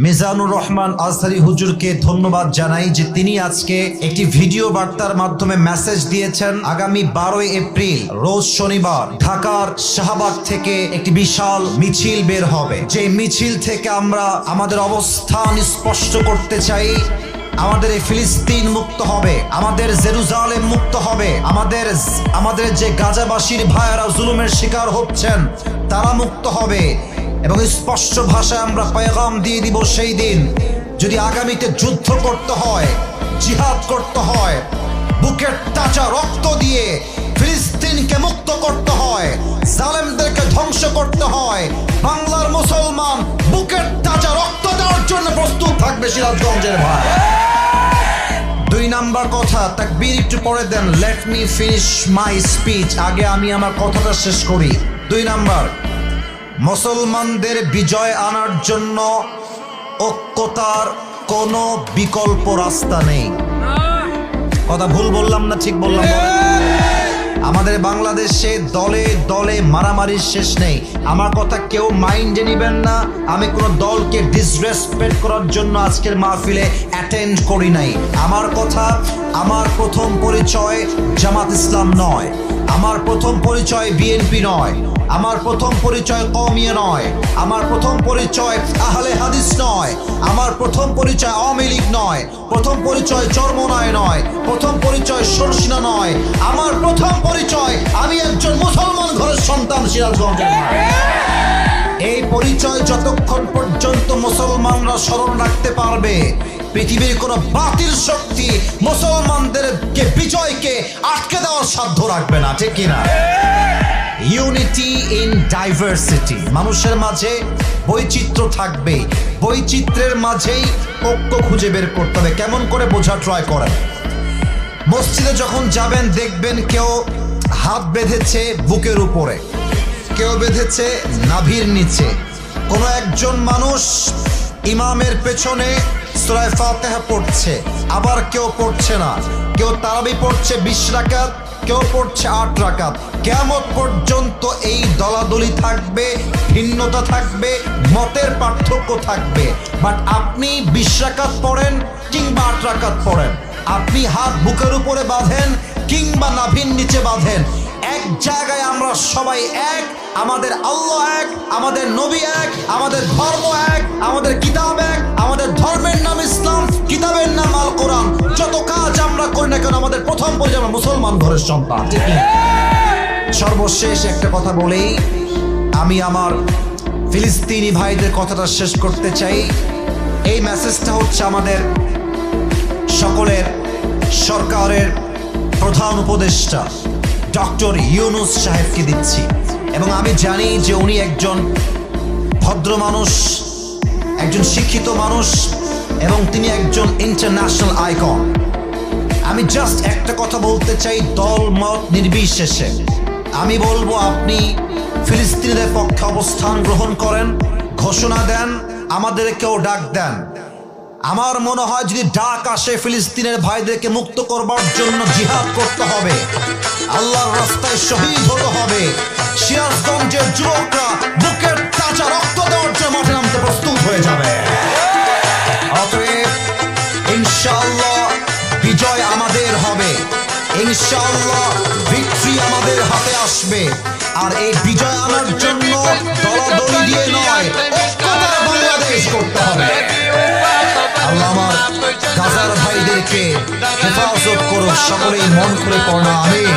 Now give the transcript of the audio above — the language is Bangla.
মিজানুর রহমান আজহারি হুজুরকে ধন্যবাদ জানাই যে তিনি আজকে একটি ভিডিও বার্তার মাধ্যমে মেসেজ দিয়েছেন আগামী বারোই এপ্রিল, রোজ শনিবার ঢাকার শাহবাগ থেকে একটি বিশাল মিছিল বের হবে। যে মিছিল থেকে আমরা আমাদের অবস্থান স্পষ্ট করতে চাই, আমাদের ফিলিস্তিন মুক্ত হবে, আমাদের জেরুজালেম মুক্ত হবে, আমাদের আমাদের যে গাজাবাসীর ভাইয়েরা জুলুমের শিকার হচ্ছেন, তারা মুক্ত হবে। এবং স্পষ্ট ভাষায় আমরা পেগাম দিয়ে দিব সেই দিন, যদি আগামীতে যুদ্ধ করতে হয়, জিহাদ করতে হয়, বুকের তাজা রক্ত দিয়ে ফিলিস্তিনকে মুক্ত করতে হয়, জালেমদেরকে ধ্বংস করতে হয়, বাংলার মুসলমান বুকের তাজা রক্ত দেওয়ার জন্য প্রস্তুত থাকবে সিরাজগঞ্জের ভাই। দুই নাম্বার কথা, তাকবীর একটু পরে then let me finish my speech আগে আমি আমার কথাটা শেষ করি। দুই নাম্বার মুসলমানদের বিজয় আনার জন্য ঐক্যতার কোনো বিকল্প রাস্তা নেই। কথা ভুল বললাম না, ঠিক বললাম আমাদের বাংলাদেশে দলে দলে মারামারির শেষ নেই। আমার কথা কেউ মাইন্ডে নিবেন না। আমি কোনো দলকে ডিসরেসপেক্ট করার জন্য আজকের মাহফিলে অ্যাটেন্ড করি নাই। আমার কথা, আমার প্রথম পরিচয় জামাত ইসলাম নয়। আমার প্রথম পরিচয় বিএনপি নয়। আমার প্রথম পরিচয় কমিয়ে নয়। আমার প্রথম পরিচয় আহলে হাদিস নয়। আমার প্রথম পরিচয় লীগ নয়। প্রথম পরিচয় চর্মনয় নয়। প্রথম পরিচয় সরসিনা নয়। আমার প্রথম পরিচয়, আমি একজন মুসলমান ঘরের সন্তান সিরাজগঞ্জের এই পরিচয় যতক্ষণ পর্যন্ত মুসলমানরা স্মরণ রাখতে পারবে, পৃথিবীর কোনো বাতিল শক্তি মুসলমানদেরকে, বিজয়কে আটকে দেওয়ার সাধ্য রাখবে না, ঠিক কিনা? ইউনিটি ইন ডাইভার্সিটি মানুষের মাঝে বৈচিত্র্য থাকবে বৈচিত্র্যের মাঝেই ঐক্য খুঁজে বের করতে হবে। কেমন করে বোঝা ট্রাই করেন? মসজিদে যখন যাবেন, দেখবেন কেউ হাত বেঁধেছে বুকের উপরে। কেউ বেঁধেছে নাভির নিচে। কোনো একজন মানুষ ইমামের পেছনে সুরায় ফাতেহা পড়ছে। আবার কেউ পড়ছে না। কেউ তারাবি পড়ছে বিশ রাকাত কেউ পড়ছে আট রাকাত। কেমন পর্যন্ত এই দলাদলি থাকবে, ভিন্নতা থাকবে, মতের পার্থক্য থাকবে। বাট আপনি বিশ রাকাত পড়েন কিংবা আট রাকাত পড়েন। আপনি হাত বুকের উপরে বাঁধেন কিংবা নাভির নিচে বাঁধেন। এক জায়গায় আমরা সবাই এক, আমাদের আল্লাহ এক, আমাদের নবী এক, আমাদের ধর্ম এক, আমাদের কিতাব এক, আমাদের ধর্মের নাম ইসলাম, কিতাবের নাম আল কোরআন যত কাজ আমরা করি না কেন, আমাদের প্রথম আমরা মুসলমান ঘরের সন্তান সর্বশেষ একটা কথা বলেই আমি আমার ফিলিস্তিনি ভাইদের কথাটা শেষ করতে চাই। এই মেসেজটা হচ্ছে আমাদের সকলের সরকারের প্রধান উপদেষ্টা। ডক্টর ইউনুস সাহেবকে দিচ্ছি। এবং আমি জানি যে উনি একজন ভদ্র মানুষ, একজন শিক্ষিত মানুষ, এবং তিনি একজন ইন্টারন্যাশনাল আইকন আমি জাস্ট একটা কথা বলতে চাই দল, মত নির্বিশেষে। আমি বলব, আপনি ফিলিস্তিনিদের পক্ষে অবস্থান গ্রহণ করেন, ঘোষণা দেন, আমাদেরকেও ডাক দেন। আমার মনে হয় যদি ডাক আসে, ফিলিস্তিনের ভাইদেরকে মুক্ত করবার জন্য জিহাদ করতে হবে। আল্লাহর রাস্তায় শহীদ হতে হবে। সিরাজগঞ্জের যুবকরা বুকের তাজা রক্ত দেওয়ার জন্য মাঠে নামতে প্রস্তুত হয়ে যাবে। অতএব, ইনশাআল্লাহ বিজয় আমাদের হবে। ইনশাআল্লাহ ভিক্টরি আমাদের হাতে আসবে। আর এই বিজয় আনার জন্য ভাইদেরকে হেফাজত করো সকলেই মন করে পড়া আমিন।